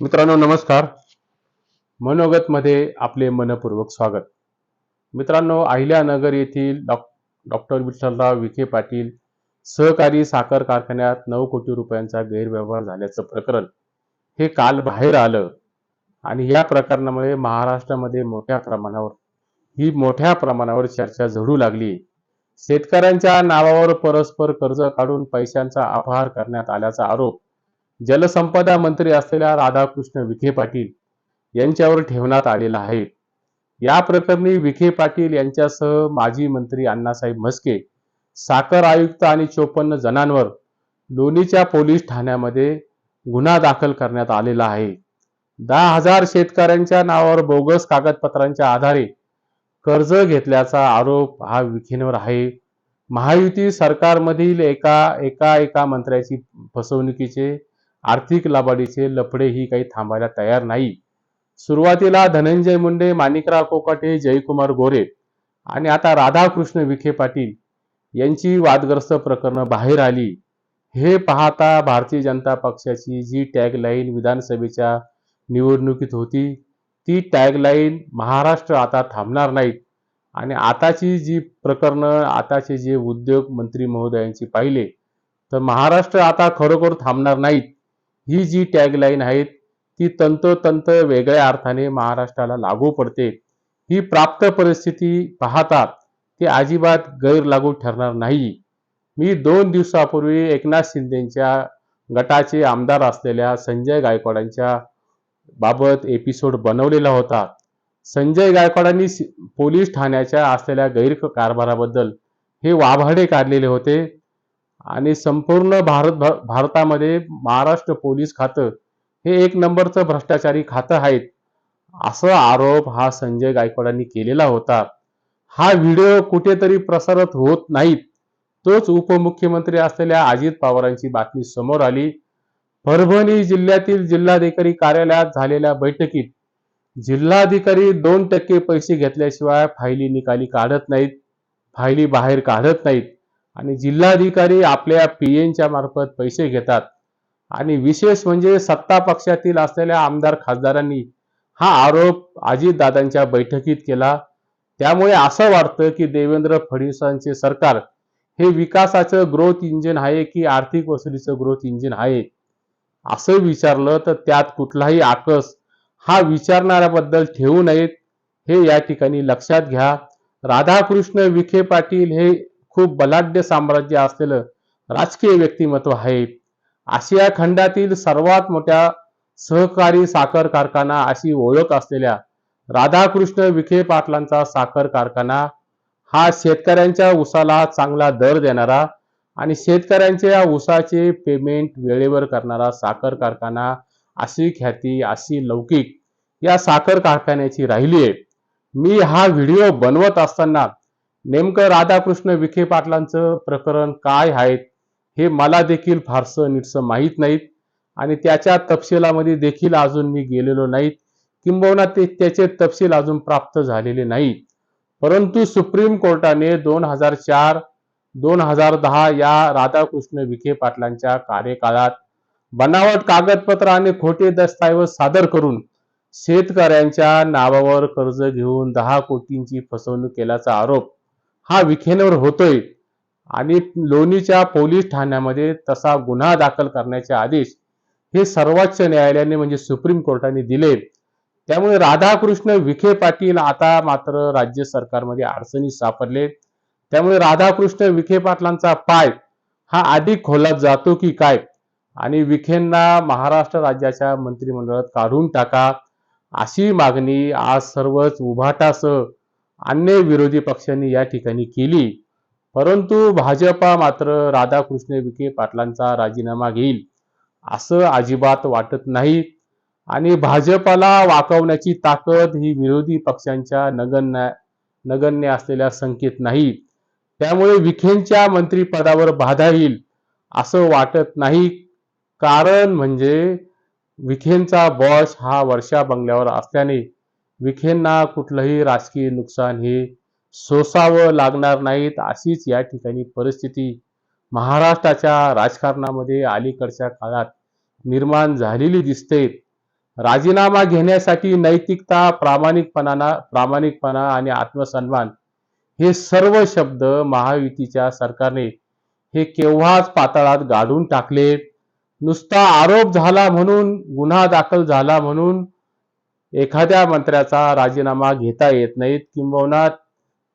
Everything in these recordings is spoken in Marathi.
मित्रांनो नमस्कार. मनोगतमध्ये आपले मनपूर्वक स्वागत. मित्रांनो अहिल्यानगर येथील डॉ डॉक्टर विठ्ठलराव विखे पाटील सहकारी साखर कारखान्यात नऊ कोटी रुपयांचा गैरव्यवहार झाल्याचं प्रकरण हे काल बाहेर आलं आणि या प्रकरणामुळे महाराष्ट्रामध्ये मोठ्या प्रमाणावर ही मोठ्या प्रमाणावर चर्चा झडू लागली. शेतकऱ्यांच्या नावावर परस्पर कर्ज काढून पैशांचा अपहार करण्यात आल्याचा आरोप जलसंपदा मंत्री असलेल्या राधाकृष्ण विखे पाटील यांच्यावर ठेवण्यात आलेला आहे. या प्रकरणी विखे पाटील यांच्यासह माजी मंत्री अण्णासाहेब म्हस्के साखर आयुक्त आणि चोपन्न जणांवर लोणीच्या पोलीस ठाण्यामध्ये गुन्हा दाखल करण्यात आलेला आहे. दहा हजार शेतकऱ्यांच्या नावावर बोगस कागदपत्रांच्या आधारे कर्ज घेतल्याचा आरोप हा विखेंवर आहे. महायुती सरकारमधील एका एका एका मंत्र्याची फसवणुकीचे आर्थिक लबाडीचे लफडे ही काही थांबायला तयार नाही. सुरुवातीला धनंजय मुंडे माणिकराव कोकाटे जयकुमार गोरे आणि आता राधाकृष्ण विखे पाटील यांची वादग्रस्त प्रकरणं बाहेर आली. हे पाहता भारतीय जनता पक्षाची जी टॅगलाईन विधानसभेच्या निवडणुकीत होती ती टॅगलाईन महाराष्ट्र आता थांबणार नाहीत. आणि आताची जी प्रकरणं आताचे जे उद्योग मंत्री महोदयांची पाहिले तर महाराष्ट्र आता खरोखर थांबणार नाहीत. ही जी टॅगलाईन आहे ती तंतोतंत वेगळ्या अर्थाने महाराष्ट्राला लागू पडते. ही प्राप्त परिस्थिती पाहता ती अजिबात गैरलागू ठरणार नाही. मी दोन दिवसापूर्वी एकनाथ शिंदेच्या गटाचे आमदार असलेल्या संजय गायकवाडांच्या बाबत एपिसोड बनवलेला होता. संजय गायकवाडांनी पोलीस ठाण्याच्या असलेल्या गैरकारभाराबद्दल हे वाभाडे काढलेले होते. आणि संपूर्ण भारत भारतामध्ये महाराष्ट्र पोलीस खातं हे एक नंबरचं भ्रष्टाचारी खातं आहेत. असा आरोप हा संजय गायकवाडांनी केलेला होता. हा व्हिडिओ कुठेतरी प्रसारित होत नाहीत. तोच उपमुख्यमंत्री असलेल्या अजित पवारांची बातमी समोर आली. परभणी जिल्ह्यातील जिल्हाधिकारी कार्यालयात झालेल्या बैठकीत जिल्हाधिकारी दोन टक्के पैसे घेतल्याशिवाय फायली निकाली काढत नाहीत फायली बाहेर काढत नाहीत. आणि जिल्हाधिकारी आपल्या पीएनच्या मार्फत पैसे घेतात. आणि विशेष म्हणजे सत्ता पक्षातील असलेल्या आमदार खासदारांनी हा आरोप अजितदादांच्या बैठकीत केला. त्यामुळे असं वाटतं की देवेंद्र फडणवीसांचे सरकार हे विकासाचं ग्रोथ इंजिन आहे की आर्थिक वसुलीचं ग्रोथ इंजिन आहे? असं विचारलं तर त्यात कुठलाही आकस हा विचारणाऱ्याबद्दल ठेवू नयेत. हे या ठिकाणी लक्षात घ्या. राधाकृष्ण विखे पाटील हे खूप बलाढ्य साम्राज्य असलेलं राजकीय व्यक्तिमत्व आहे. आशिया खंडातील सर्वात मोठ्या सहकारी साखर कारखाना अशी ओळख असलेल्या राधाकृष्ण विखे पाटलांचा साखर कारखाना हा शेतकऱ्यांच्या उसाला चांगला दर देणारा आणि शेतकऱ्यांच्या उसाचे पेमेंट वेळेवर करणारा साखर कारखाना अशी ख्याती अशी लौकिक या साखर कारखान्याची राहिली आहे मी हा व्हिडिओ बनवत असताना नेमकं राधाकृष्ण विखे पाटलांचं प्रकरण काय आहेत हे मला देखील फारसं नीटसं माहीत नाहीत. आणि त्याच्या तपशिलामध्ये देखील अजून मी गेलेलो नाहीत. किंबहुना ते त्याचे तपशील अजून प्राप्त झालेले नाहीत. परंतु सुप्रीम कोर्टाने दोन हजार चार दोन हजार दहा या राधाकृष्ण विखे पाटलांच्या कार्यकाळात बनावट कागदपत्र आणि खोटे दस्तऐवज सादर करून शेतकऱ्यांच्या नावावर कर्ज घेऊन दहा कोटींची फसवणूक केल्याचा आरोप हा विखेनवर होतोय. आणि लोणीच्या पोलीस ठाण्यामध्ये तसा गुन्हा दाखल करण्याचे आदेश हे सर्वोच्च न्यायालयाने म्हणजे सुप्रीम कोर्टाने दिले. त्यामुळे राधाकृष्ण विखे पाटील आता मात्र राज्य सरकारमध्ये अडचणीत सापडले. त्यामुळे राधाकृष्ण विखे पाटलांचा पाय हा अधिक खोलात जातो की काय? आणि विखेंना महाराष्ट्र राज्याच्या मंत्रिमंडळात काढून टाका अशी मागणी आज सर्वच उभाटासह अन्य विरोधी पक्षांनी या ठिकाणी केली. परंतु भाजपा मात्र राधाकृष्ण विखे पाटलांचा राजीनामा घेईल असं अजिबात वाटत नाही. आणि भाजपाला वाकवण्याची ताकद ही विरोधी पक्षांच्या नगण्य नगण्य असलेल्या संकेत नाही. त्यामुळे विखेंच्या मंत्रीपदावर बाधा येईल असं वाटत नाही. कारण म्हणजे विखेंचा बॉस हा वर्षा बंगल्यावर असल्याने विखेंना कुठलंही राजकीय नुकसान हे सोसावं लागणार नाहीत अशीच या ठिकाणी परिस्थिती महाराष्ट्राच्या राजकारणामध्ये अलीकडच्या काळात निर्माण झालेली दिसते. राजीनामा घेण्यासाठी नैतिकता प्रामाणिकपणा प्रामाणिकपणा आणि आत्मसन्मान हे सर्व शब्द महायुतीच्या सरकारने हे केव्हाच पातळात गाडून टाकले नुसता आरोप झाला म्हणून गुन्हा दाखल झाला म्हणून एखाद्या मंत्र्याचा राजीनामा घेता येत नाहीत किंबहुना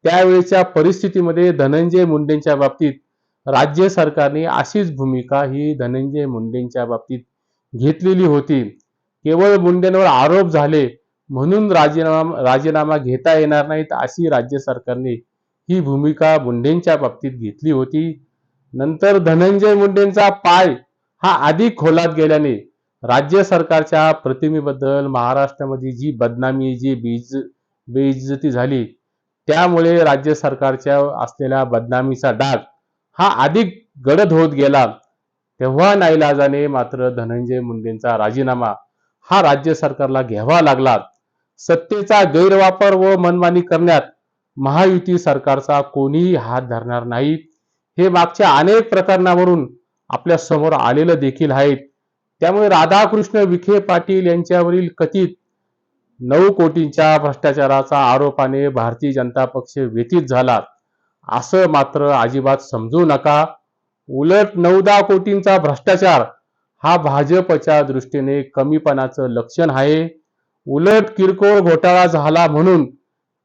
त्यावेळेच्या परिस्थितीमध्ये धनंजय मुंडेंच्या बाबतीत राज्य सरकारने अशीच भूमिका ही धनंजय मुंडेंच्या बाबतीत घेतलेली होती. केवळ मुंडेंवर आरोप झाले म्हणून राजीनामा राजीनामा घेता येणार नाहीत अशी राज्य सरकारने ही भूमिका मुंडेंच्या बाबतीत घेतली होती. नंतर धनंजय मुंडेंचा पाय हा अधिक खोलात गेल्याने राज्य सरकारच्या प्रतिमेबद्दल महाराष्ट्रामध्ये जी बदनामी जी बेइज बेइज्जती झाली त्यामुळे राज्य सरकारच्या असलेल्या बदनामीचा डाग हा अधिक गडद होत गेला. तेव्हा नाईलाजाने मात्र धनंजय मुंडेंचा राजीनामा हा राज्य सरकारला घ्यावा लागला. सत्तेचा गैरवापर व मनमानी करण्यात महायुती सरकारचा कोणीही हात धरणार नाही. हे मागच्या अनेक प्रकरणावरून आपल्यासमोर आलेलं देखील आहेत त्यामुळे राधाकृष्ण विखे पाटील यांच्यावरील कथित नऊ कोटींच्या भ्रष्टाचाराचा आरोपाने भारतीय जनता पक्ष व्यतीत झाला. असं मात्र अजिबात समजू नका. उलट नऊ दहा कोटींचा भ्रष्टाचार हा भाजपच्या दृष्टीने कमीपणाचं लक्षण आहे. उलट किरकोळ घोटाळा झाला म्हणून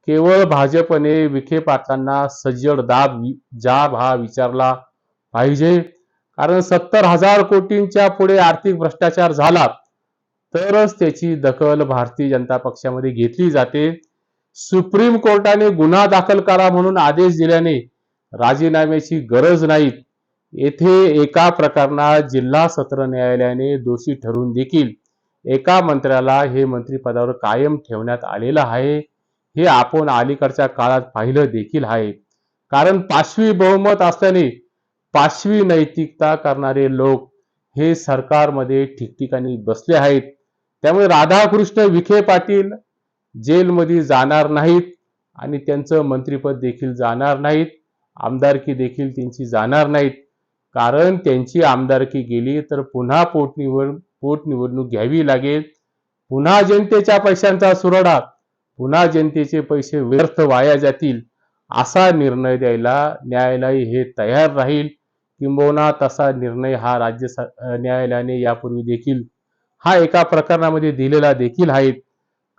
केवळ भाजपने विखे पाटलांना सज्जड दाब जाब हा विचारला पाहिजे. कारण सत्तर हजार कोटींच्या पुढे आर्थिक भ्रष्टाचार झाला तरच त्याची दखल भारतीय जनता पक्षामध्ये घेतली जाते. सुप्रीम कोर्टाने गुन्हा दाखल करा म्हणून आदेश दिल्याने राजीनाम्याची गरज नाही. येथे एका प्रकरणात जिल्हा सत्र न्यायालयाने दोषी ठरून देखील एका मंत्र्याला हे मंत्रिपदावर कायम ठेवण्यात आलेलं आहे. हे आपण अलीकडच्या काळात पाहिलं देखील आहे. कारण पाचवी बहुमत असल्याने पाचवी नैतिकता करणारे लोक हे सरकारमध्ये ठिकठिकाणी बसले आहेत. त्यामुळे राधाकृष्ण विखे पाटील जेलमध्ये जाणार नाहीत आणि त्यांचं मंत्रिपद देखील जाणार नाहीत. आमदारकी देखील त्यांची जाणार नाहीत. कारण त्यांची आमदारकी गेली तर पुन्हा पोटनिवड पोटनिवडणूक घ्यावी लागेल. पुन्हा जनतेच्या पैशांचा सुरडा पुन्हा जनतेचे पैसे व्यर्थ वाया जातील असा निर्णय द्यायला न्यायालय हे तयार राहील. किंबहुना तसा निर्णय हा राज्य न्यायालयाने यापूर्वी देखील हा एका प्रकरणामध्ये दिलेला देखील आहेत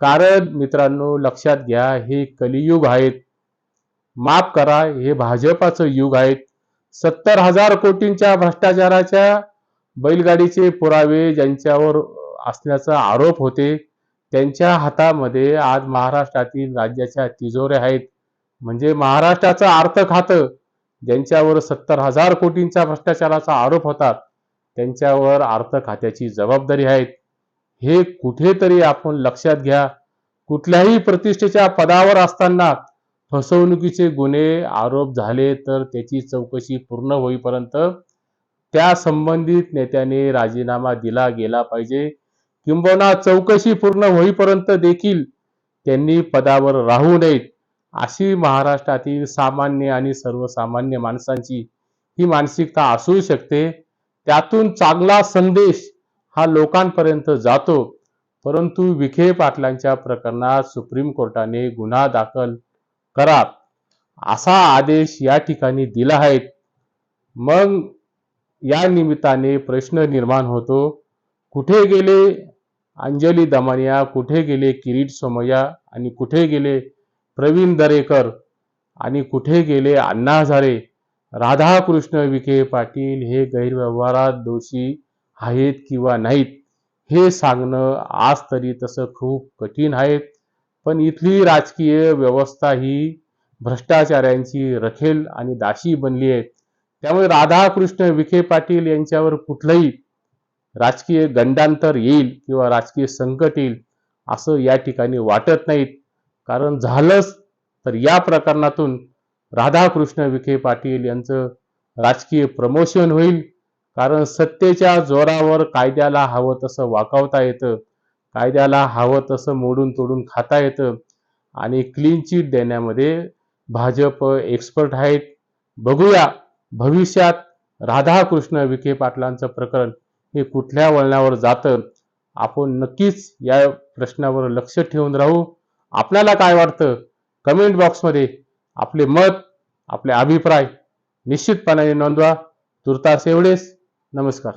कारण मित्रांनो लक्षात घ्या हे कलियुग आहेत. माफ करा हे भाजपाचं युग आहेत. सत्तर हजार कोटींच्या भ्रष्टाचाराच्या बैलगाडीचे पुरावे ज्यांच्यावर असण्याचा आरोप होते त्यांच्या हातामध्ये आज महाराष्ट्रातील राज्याच्या तिजोऱ्या आहेत. म्हणजे महाराष्ट्राचं अर्थ खातं ज्यांच्यावर सत्तर हजार कोटींचा भ्रष्टाचाराचा आरोप होता त्यांच्यावर अर्थ खात्याची जबाबदारी आहे. हे कुठेतरी आपण लक्षात घ्या. कुठल्याही प्रतिष्ठेच्या पदावर असताना फसवणुकीचे गुन्हे आरोप झाले तर त्याची चौकशी पूर्ण होईपर्यंत त्या संबंधित नेत्याने राजीनामा दिला गेला पाहिजे. किंबहुना चौकशी पूर्ण होईपर्यंत देखील त्यांनी पदावर राहू नयेत. अशी महाराष्ट्रातील सामान्य आणि सर्वसामान्य माणसांची ही मानसिकता असू शकते. त्यातून चांगला संदेश हा लोकांपर्यंत जातो. परंतु विखे पाटलांच्या प्रकरणात सुप्रीम कोर्टाने गुन्हा दाखल करा असा आदेश या ठिकाणी दिला आहे. मग या निमित्ताने प्रश्न निर्माण होतो कुठे गेले अंजली दमानिया कुठे गेले किरीट सोमय्या आणि कुठे गेले प्रवीण दरेकर आणि कुठे गेले अण्णा हजारे? राधाकृष्ण विखे पाटील हे गैरव्यवहारात दोषी आहेत किंवा नाहीत हे सांगणं आज तरी तसं खूप कठीण आहे. पण इथली राजकीय व्यवस्था ही भ्रष्टाचाऱ्यांची रखेल आणि दाशी बनली आहे. त्यामुळे राधाकृष्ण विखे पाटील यांच्यावर कुठलंही राजकीय गंडांतर येईल किंवा राजकीय संकट येईल असं या ठिकाणी वाटत नाहीत. कारण झालंच तर या प्रकरणातून राधाकृष्ण विखे पाटील यांचं राजकीय प्रमोशन होईल. कारण सत्तेच्या जोरावर कायद्याला हवं तसं वाकावता येतं कायद्याला हवं तसं मोडून तोडून खाता येतं आणि क्लीन चिट देण्यामध्ये भाजप एक्सपर्ट आहेत. बघूया भविष्यात राधाकृष्ण विखे पाटलांचं प्रकरण हे कुठल्या वळणावर जातं? आपण नक्कीच या प्रश्नावर लक्ष ठेवून राहू. आपल्याला काय वाटतं? कमेंट बॉक्समध्ये आपले मत आपले अभिप्राय निश्चितपणाने नोंदवा. तुर्तास एवढेच. नमस्कार.